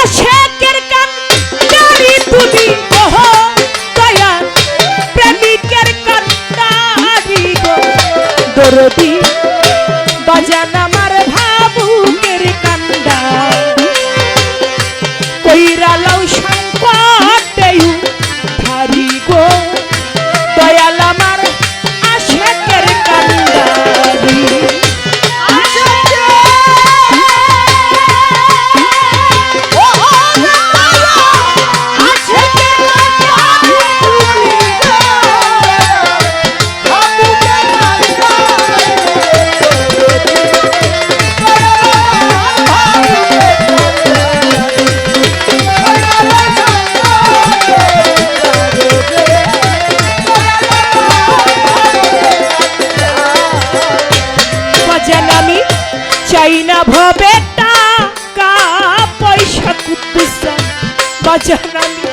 আশেকের কান্দারি তুমি কহ দয়া প্রেমিকের কান্দারি গো। দরদি বাজান আমি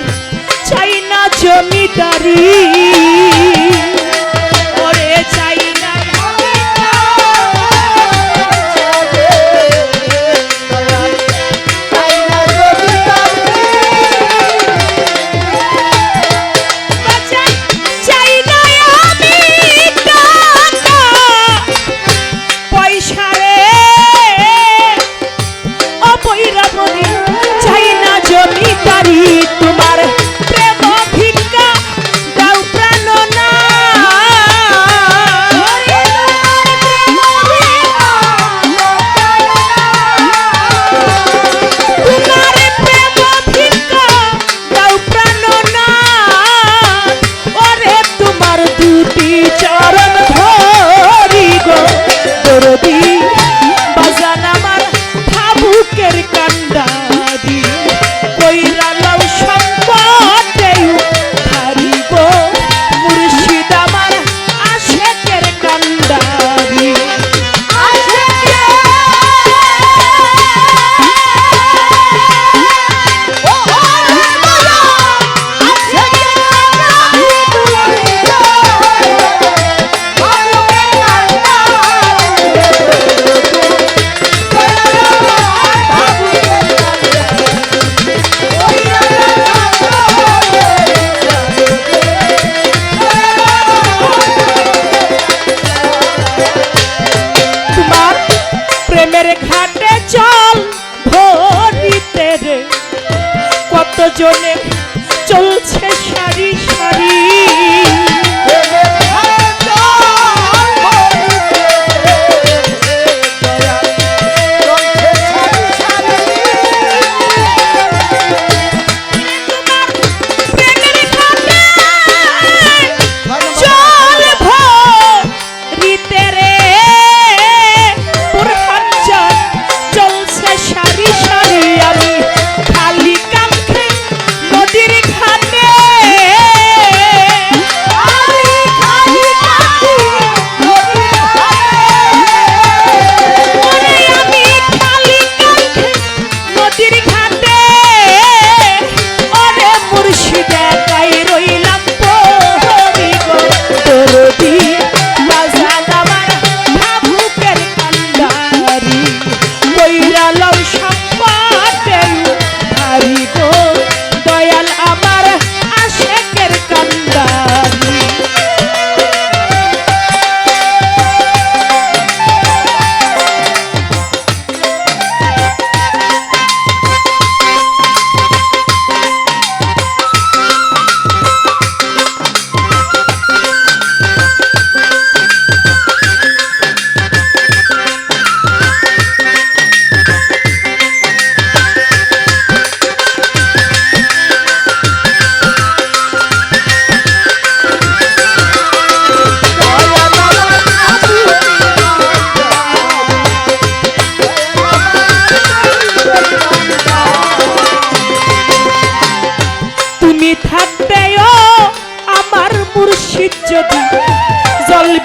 চাই না জমিদারি।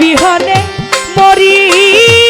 বিহনে মরি